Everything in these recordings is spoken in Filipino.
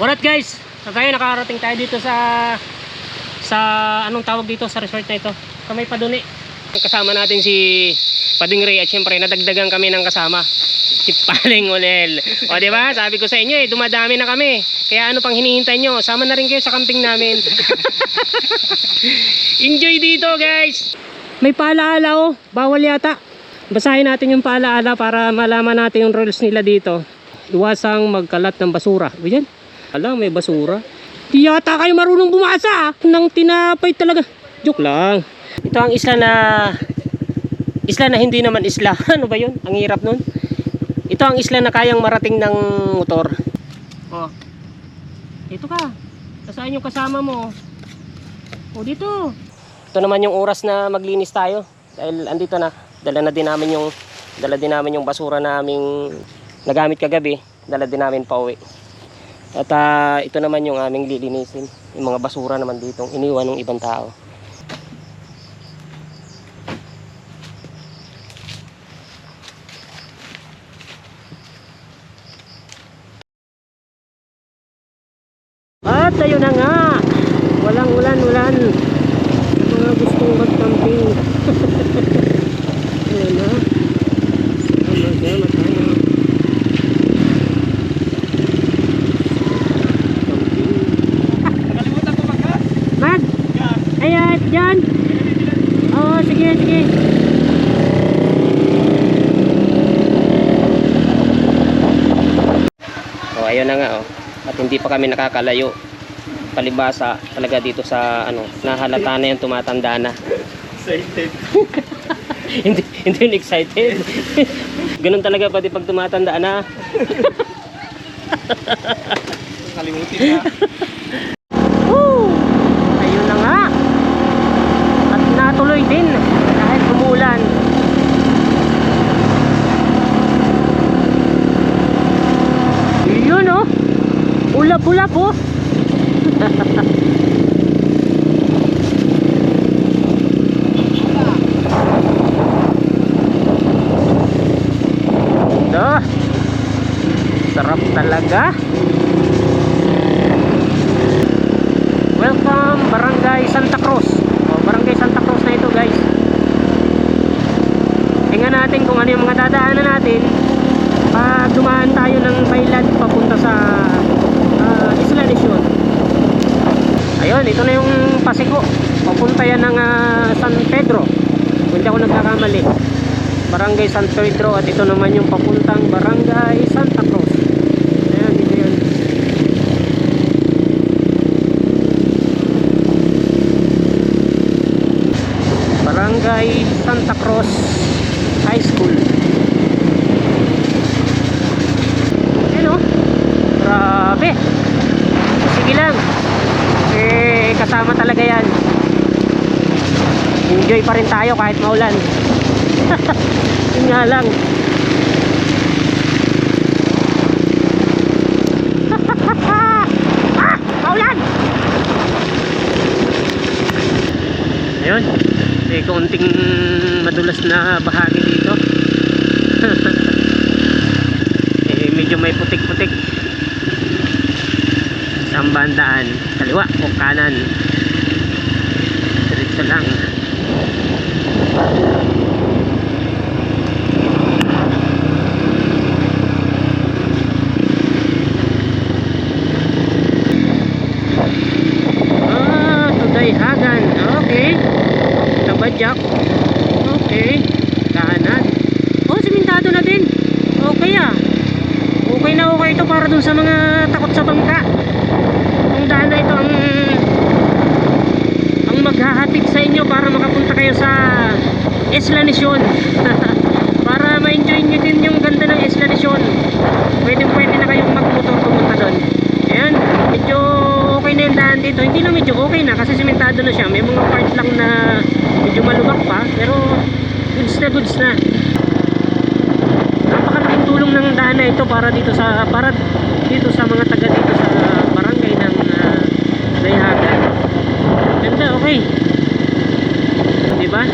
Alright guys, kaya nakarating tayo dito sa sa anong tawag dito sa resort na ito. Kamay Paduni. Kasama natin si Pading Ray at syempre nadagdagan kami ng kasama. Si Paling Ulel. O di ba? Sabi ko sa inyo eh, dumadami na kami. Kaya ano pang hinihintay nyo? Sama na rin kayo sa camping namin. Enjoy dito guys! May paalaala oh, bawal yata. Basahin natin yung paalaala para malaman natin yung rules nila dito. Iwasang magkalat ng basura. O alam may basura. Di yata kayo marunong bumasa ah. Nang tinapay talaga. Joke lang. Ito ang isla na isla na hindi naman isla. ano ba yun? Ang hirap nun. Ito ang isla na kayang marating ng motor. Oh. Dito ka. Kasaan yung kasama mo? O dito. Ito naman yung oras na maglinis tayo. Dahil andito na. Dala na din namin yung dala din namin yung basura naming nagamit kagabi. Dala din namin pa uwi. At ah, ito naman yung aming lilinisin. Yung mga basura naman dito iniwan ng ibang tao. At ayun na nga. Walang ulan-ulan. Mga gustong mag-camping. ayun na. Mag-game at tayo. Nakalimutan ko mag-gas. Mag! Ayan, dyan! Oo, sige, sige. Oh, ayun na nga oh. At hindi pa kami nakakalayo. Palibasa talaga dito sa ano, nahalata na yung tumatanda na. Excited. hindi hindi yun excited. Ganun talaga pati pag tumatanda na. Kalimutin na. Woo! Ayun na nga. At natuloy din kahit umulan. Yun oh. Ulap-ulap oh. Dah. Sarap talaga. Welcome Barangay Santa Cruz. O, Barangay Santa Cruz na ito, guys. Tingnan natin kung ano yung mga dadaanan natin pag dumaan tayo ng Bailad papunta sa uh, Isla Lesion. Ayun, ito na yung Pasiko. Papunta yan ng ah, San Pedro. Kung ako nagkakamali. Barangay San Pedro at ito naman yung papuntang Barangay Santa Cruz. Ayan, dito yan. Barangay Santa Cruz High School. Ano? Grabe. Sige lang. Eh, kasama talaga yan. Enjoy pa rin tayo kahit maulan. Yun nga lang. ah! Maulan! Ayun. May kaunting madulas na bahagi dito. eh, medyo may putik-putik. Isang bandaan. Kaliwa o kanan. Diretso lang. Ah, Tudayhagan. Okay. Tabadyak. Okay. Kanan. Oh, simentado na din. Okay ah. Okay na okay ito para dun sa mga takot sa bangka. Ang daan na ito ang ang maghahatid sa inyo para makapunta kayo sa Isla Nation. para ma-enjoy nyo din yung ganda ng Isla Nation. Pwede pwede na kayong magmotor pumunta doon. Ayan, medyo okay na yung daan dito. Hindi na medyo okay na kasi simentado na siya. May mga part lang na medyo malubak pa. Pero goods na goods na tulong ng daan na ito para dito sa para dito sa mga taga dito sa barangay ng uh, Ganda, okay. Di ba?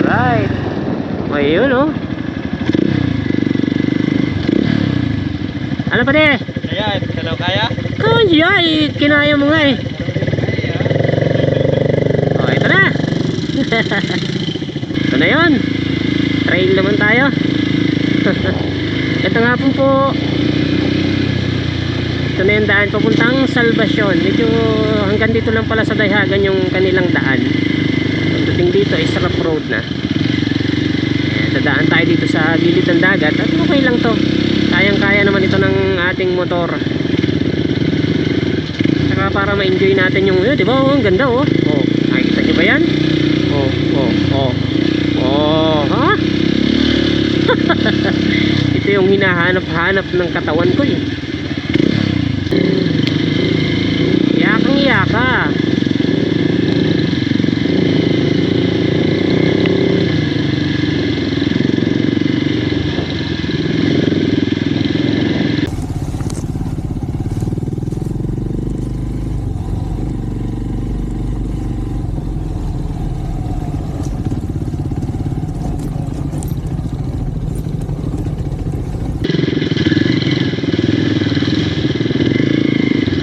Alright. Ayun, oh. Ano pa de? Kaya, kalaw kaya? Kaya, kinaya mo nga eh. Okay, tara ito na yun. Trail naman tayo. ito nga po po. Ito na yung daan papuntang Salvacion. Medyo hanggang dito lang pala sa Dayhagan yung kanilang daan. Pagdating dito ay Sarap Road na. Dadaan tayo dito sa gilid ng dagat at okay lang to. Kayang-kaya naman ito ng ating motor. Saka para ma-enjoy natin yung, yun, di ba? Oh, ang ganda oh. Oh, nakikita nyo ba yan? Oh, oh, oh. Oh, ha? Ito yung hinahanap-hanap ng katawan ko eh. Yakang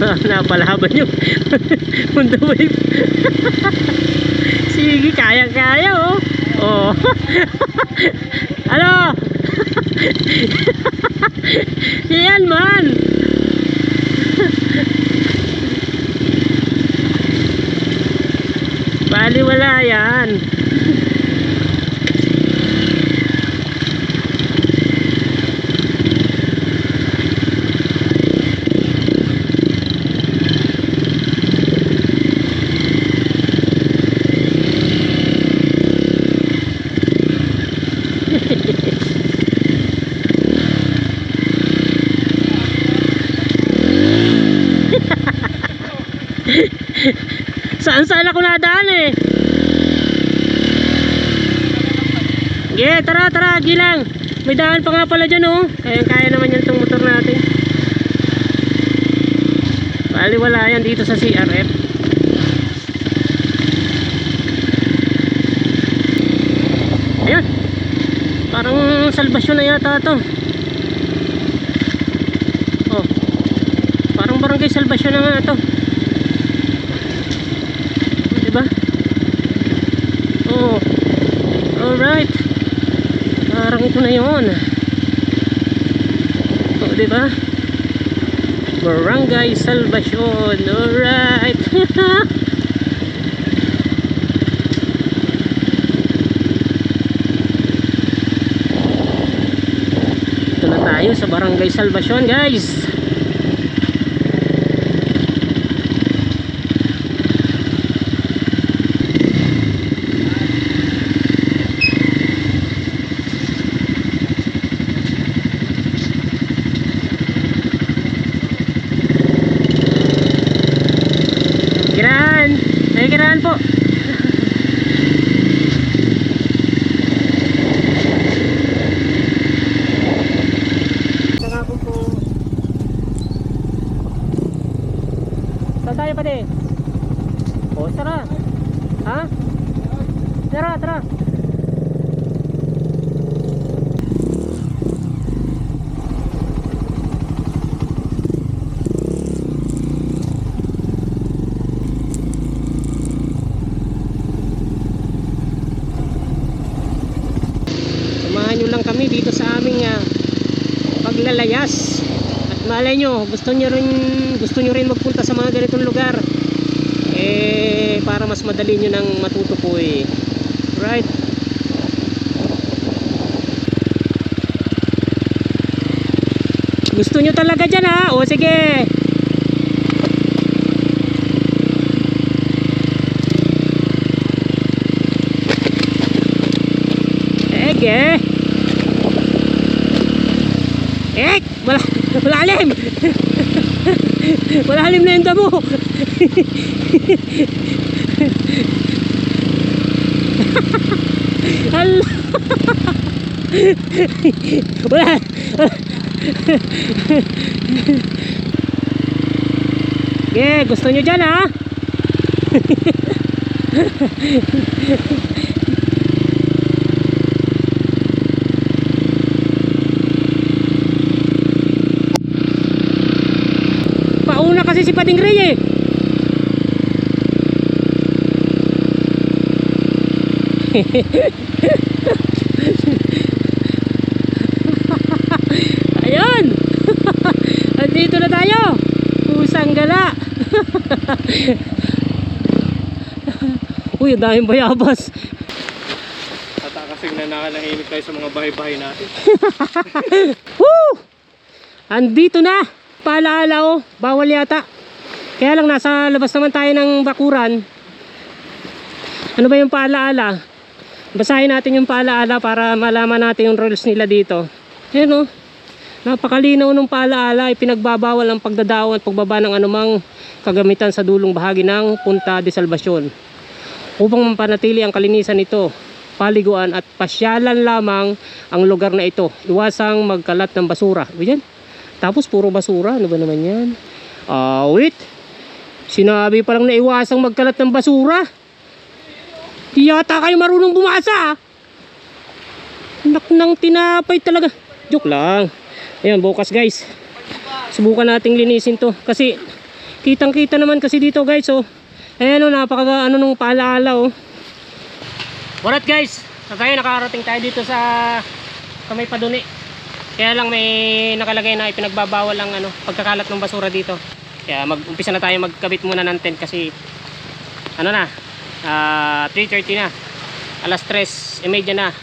Napalaban yung mundo wave. Sige, kaya-kaya oh. Oh. ano? Yan man. Bali wala yan. Saan ako nadaan eh? Sige, tara, tara, gilang. May daan pa nga pala dyan oh. Kaya kaya naman yan itong motor natin. Bali wala yan dito sa CRF. Ayan. Parang salvasyon na yata to. Oh. Parang barangay salvasyon na nga to. Diba? Oh. Alright. Parang ito na yon. Oh, diba? Barangay Salvacion. Alright. ito na tayo sa Barangay Salvacion, guys. Ay, kiraan po! Saka po po. Saan tayo pa din? O, tara! Ha? Tara, tara! Samahan nyo lang kami dito sa aming ah, paglalayas. At malay nyo, gusto nyo rin, gusto nyo rin magpunta sa mga ganitong lugar. Eh, para mas madali nyo nang matutukoy. Right? Gusto nyo talaga dyan ha? O sige. Ege. Eh, wala, malalim. malalim na yung damo. Hala. wala. Okay, gusto nyo dyan ha? Si Pating Rey eh. Ayan! Andito na tayo! Pusang gala! Uy, daming bayabas. Ata kasing nananahimik tayo sa mga bahay-bahay natin. Woo! Andito na! Paalaala oh, bawal yata. Kaya lang nasa labas naman tayo ng bakuran. Ano ba yung paalaala? Basahin natin yung paalaala para malaman natin yung rules nila dito. Ayan oh. Napakalinaw ng paalaala, ipinagbabawal ang pagdadaw at pagbaba ng anumang kagamitan sa dulong bahagi ng punta de salvasyon. Upang mapanatili ang kalinisan nito, paliguan at pasyalan lamang ang lugar na ito. Iwasang magkalat ng basura. O. Tapos puro basura. Ano ba naman yan? Ah, wait. Sinabi pa lang na iwasang magkalat ng basura. Di yata kayo marunong bumasa. ah. Nak ng tinapay talaga. Joke lang. Ayan, bukas guys. Subukan nating linisin to. Kasi, kitang kita naman kasi dito guys, oh. Ayan, oh, napaka, ano nung paalaala, oh. What guys? Kagaya nakarating tayo dito sa sa may paduni. Kaya lang may nakalagay na ipinagbabawal ang ano, pagkakalat ng basura dito. Kaya mag-umpisa na tayo magkabit muna ng tent kasi ano na, ah 3.30 na. Alas 3, e medya na.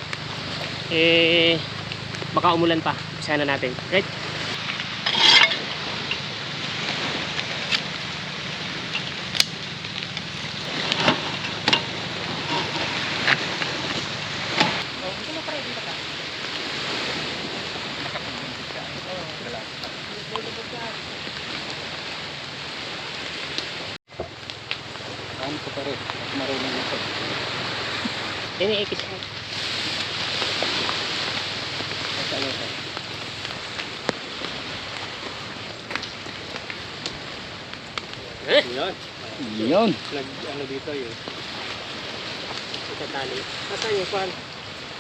Eh, baka umulan pa. Umpisa na natin. Right? Ano ko pa rin? At marunong ito. Yan yung ikis mo. Basta ano ito. Eh? Yan. Yun. Nag, dito yun. Itatali. Nasaan yung kwan?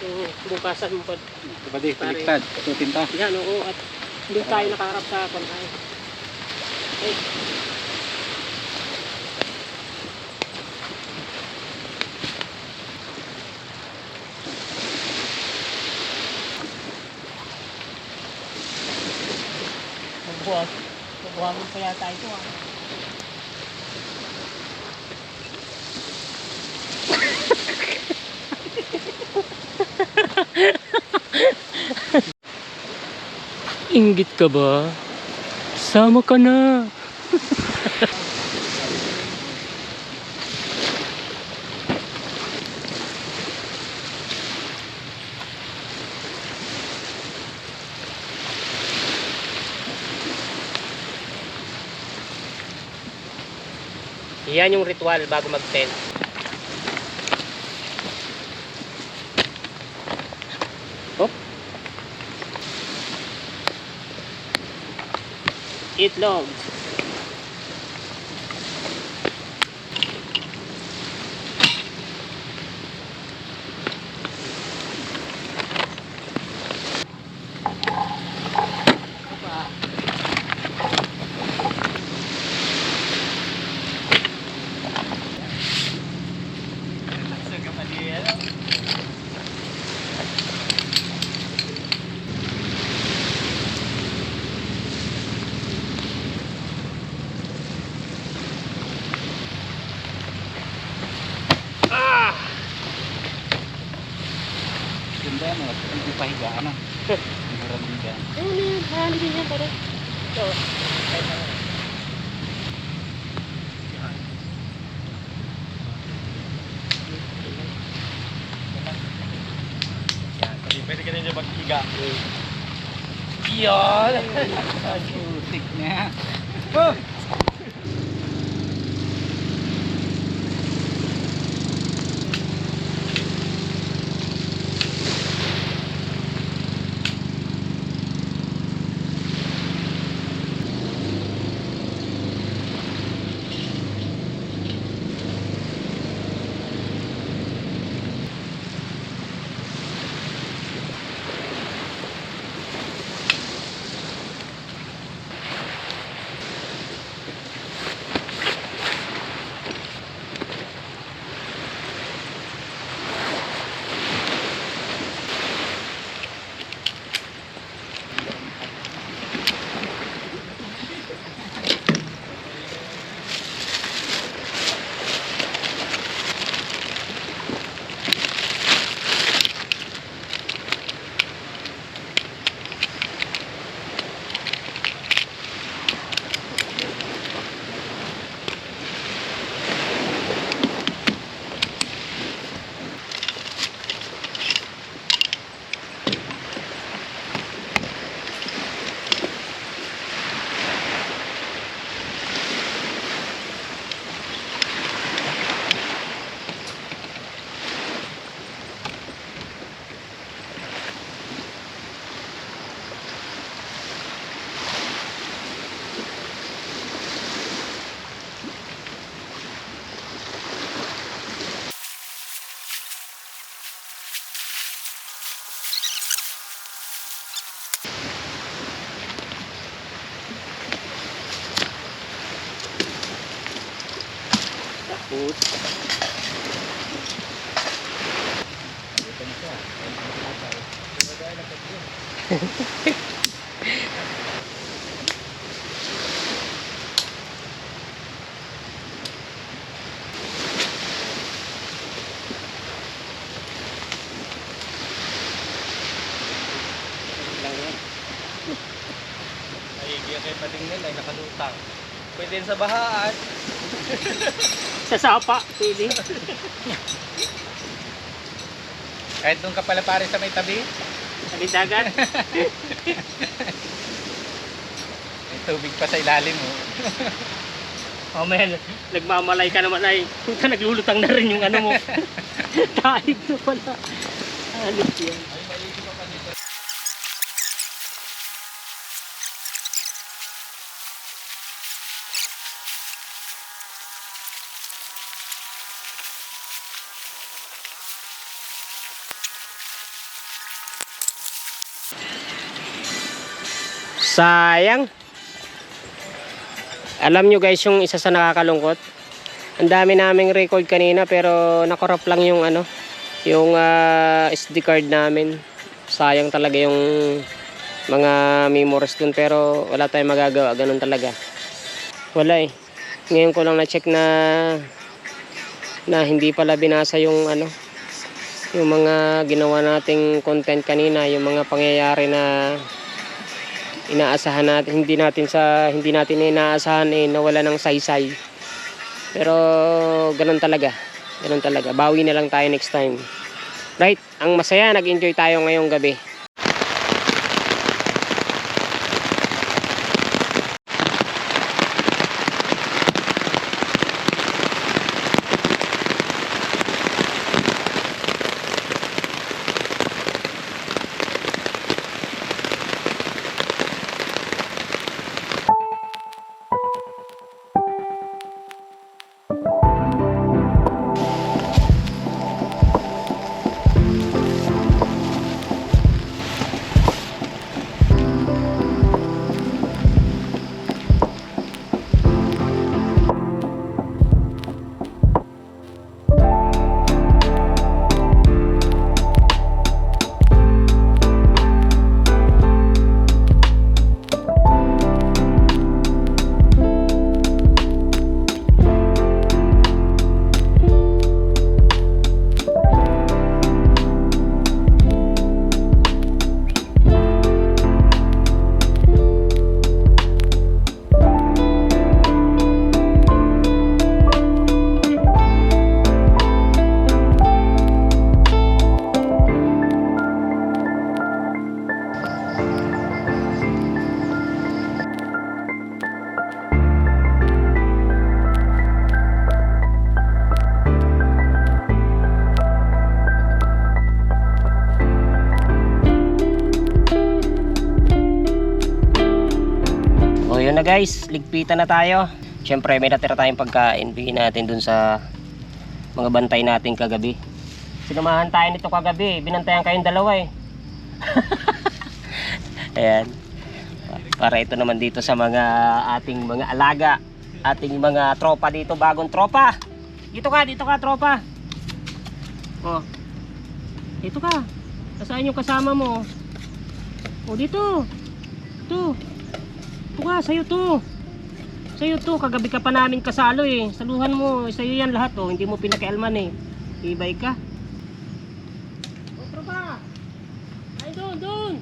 Yung bukasan mo pa. Kapatid, Pare. baliktad. Tutin ta. Yan, oo. At hindi tayo nakaharap sa kwan tayo. Eh. Magbuhat. Magbuhangin pa yata ito ah. Inggit ka ba? Sama ka na. Yan yung ritual bago mag-tent. Itlog. Yun? Din yan pare. Yan. Pwede ka ninyo maghiga. Yan! Putik na. Boot. Kay Padingnan ay nakalutang. Pwede sa bahaan. Sa sapa, pwede. Kahit doon ka pala pare sa may tabi, Sa dagat. may tubig pa sa ilalim mo. Oh man, nagmamalay ka naman ay. Puta, naglulutang na rin yung ano mo. Tahig na pala. Alit yan. Sayang. Alam nyo guys yung isa sa nakakalungkot. Ang dami naming record kanina pero nakorap lang yung ano, yung ah, SD card namin. Sayang talaga yung mga memories dun pero wala tayong magagawa. Ganun talaga. Wala eh. Ngayon ko lang na-check na na hindi pala binasa yung ano yung mga ginawa nating content kanina, yung mga pangyayari na inaasahan natin hindi natin sa hindi natin inaasahan eh nawala ng saysay. Pero ganun talaga. Ganun talaga. Bawi na lang tayo next time. Right? Ang masaya nag-enjoy tayo ngayong gabi guys, ligpitan na tayo. Siyempre may natira tayong pagkain. Bigyan natin dun sa mga bantay natin kagabi. Sinamahan tayo nito kagabi. Binantayan kayong dalawa eh. Ayan. Para ito naman dito sa mga ating mga alaga. Ating mga tropa dito, bagong tropa. Dito ka, dito ka tropa. Oh. Dito ka. Nasaan yung kasama mo? Oh, dito. Ito. Ito ka, sa'yo to. Sa'yo to, kagabi ka pa namin kasalo eh. Saluhan mo, sa'yo yan lahat oh. Hindi mo pinakialman eh. Ibay ka. Otro pa. Ay, doon, doon.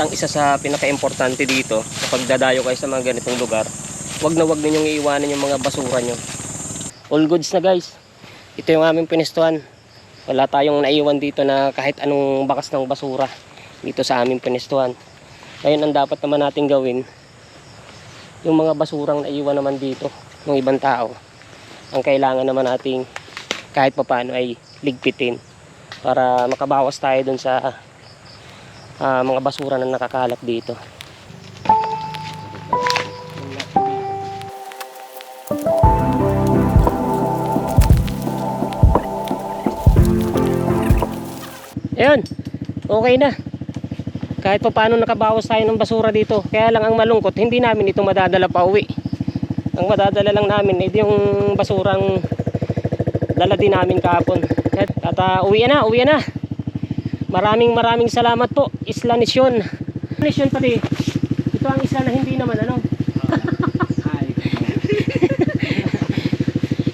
Ang isa sa pinaka-importante dito, kapag dadayo kayo sa mga ganitong lugar, wag na wag ninyong iiwanan yung mga basura nyo. All goods na guys. Ito yung aming pinestuhan. Wala tayong naiwan dito na kahit anong bakas ng basura dito sa aming pinestuhan. Ngayon ang dapat naman natin gawin, yung mga basurang naiwan naman dito ng ibang tao, ang kailangan naman nating kahit papano ay ligpitin para makabawas tayo dun sa uh, mga basura na nakakalat dito. Ayun, okay na. Kahit pa paano nakabawas tayo ng basura dito. Kaya lang ang malungkot, hindi namin ito madadala pa uwi. Ang madadala lang namin, eh, ito yung basurang dala din namin kahapon. At, at uh, uwi na, uwi na. Maraming maraming salamat po, Isla Nisyon. Nisyon pati, ito ang isla na hindi naman ano.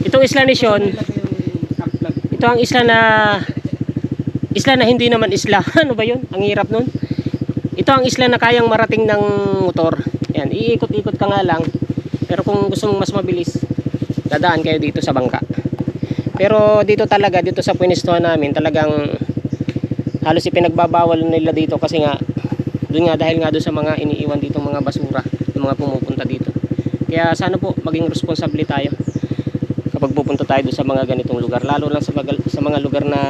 Itong Isla Nisyon, ito ang isla na isla na hindi naman isla. ano ba 'yun? Ang hirap nun. Ito ang isla na kayang marating ng motor. Yan, iikot-ikot ka nga lang. Pero kung gusto mong mas mabilis, dadaan kayo dito sa bangka. Pero dito talaga, dito sa pwestuhan namin, talagang halos ipinagbabawal nila dito kasi nga doon nga dahil nga doon sa mga iniiwan dito mga basura, yung mga pumupunta dito. Kaya sana po maging responsable tayo kapag pupunta tayo doon sa mga ganitong lugar lalo lang sa mga, sa mga lugar na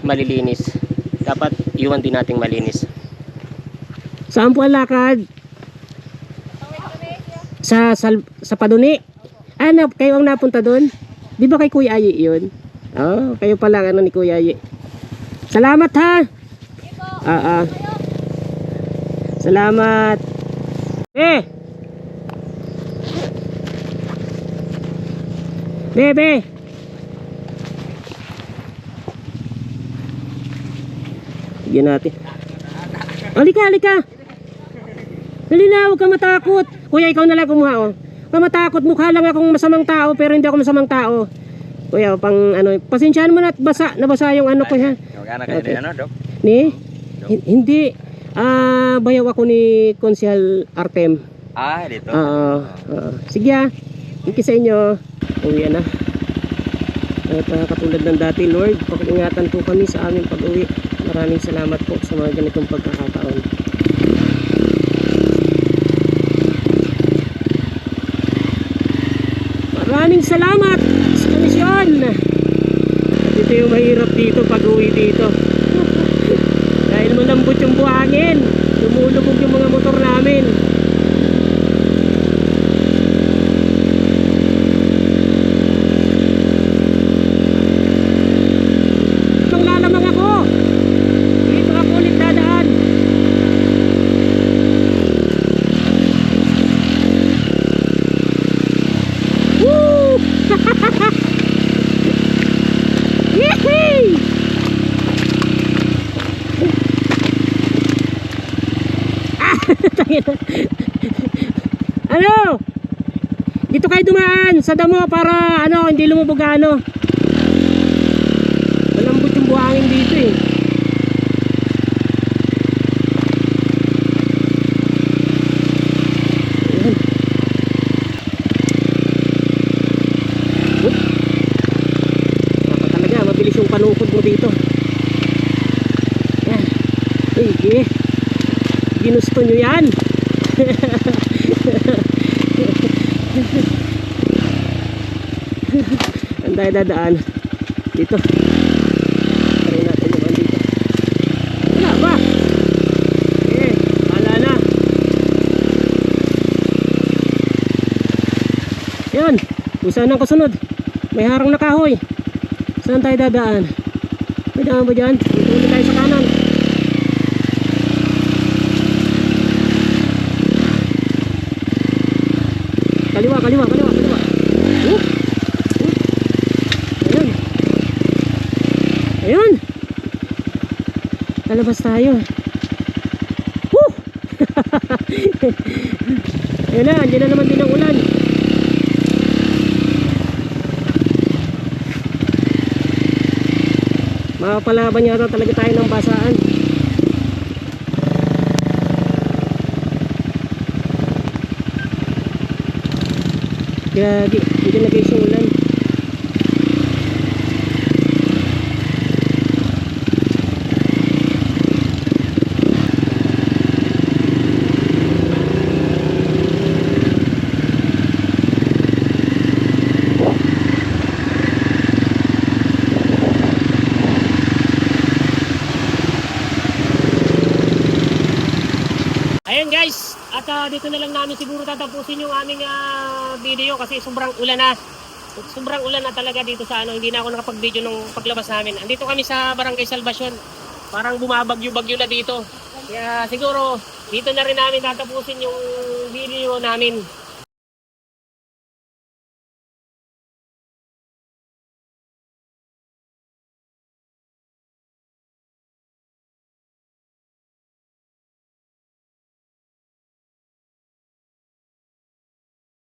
malilinis dapat iwan din nating malinis saan po ang lakad? sa sal, sa Paduni ano kayo ang napunta doon? di ba kay Kuya Ayi yun? oh, kayo pala ano ni Kuya Ayi salamat ha ah, ah. salamat eh Bebe! Bigyan natin. Halika, halika! Dali na, huwag ka matakot. Kuya, ikaw na lang kumuha, oh. Huwag matakot. Mukha lang akong masamang tao, pero hindi ako masamang tao. Kuya, pang ano, pasensyahan mo na at basa, nabasa yung ano ko, ha? Magkano kayo Okay. okay. ano, Dok? Ni? Hin- Hindi. Ah, bayaw ako ni Konsehal Artem. Ah, dito. Oo. oo. Sige ah. Thank you sa inyo. Uwi na. At ah, katulad ng dati, Lord, pag-ingatan po kami sa aming pag-uwi. Maraming salamat po sa mga ganitong pagkakataon. Maraming salamat At ito yung mahirap dito pag-uwi dito. Dahil malambot yung buhangin. Lumulubog yung mga motor namin. Manglalamang ako. Dito ako ulit dadaan. Woo! Yehey! Ah, tangina. Ano? Dito kayo dumaan sa damo para ano, hindi lumubog ano. Malambot yung buhangin dito eh. Panukod mo dito. Ayan. Uy, eh. Ginusto nyo yan. Ang tayo dadaan. Dito. Try natin naman dito. Wala ba? Eh, wala na. Yan. Kung saan ang kasunod? May harang na kahoy. Saan tayo dadaan? May daan ba dyan? Dito ulit tayo sa kanan. Kaliwa, kaliwa, kaliwa, kaliwa. Oop. Oop. Ayun. Ayun. Lalabas tayo. Woo! Ayun na, andyan na naman din ang ulan. Mapapalaban yata talaga tayo ng basaan. Gagi, hindi na guys yung ulan. Ayan ah, dito na lang namin siguro tatapusin yung aming ah, video kasi sobrang ulan na. Sobrang ulan na talaga dito sa ano, hindi na ako nakapag-video nung paglabas namin. Andito kami sa Barangay Salvacion. Parang bumabagyo-bagyo na dito. Kaya siguro, dito na rin namin tatapusin yung video namin.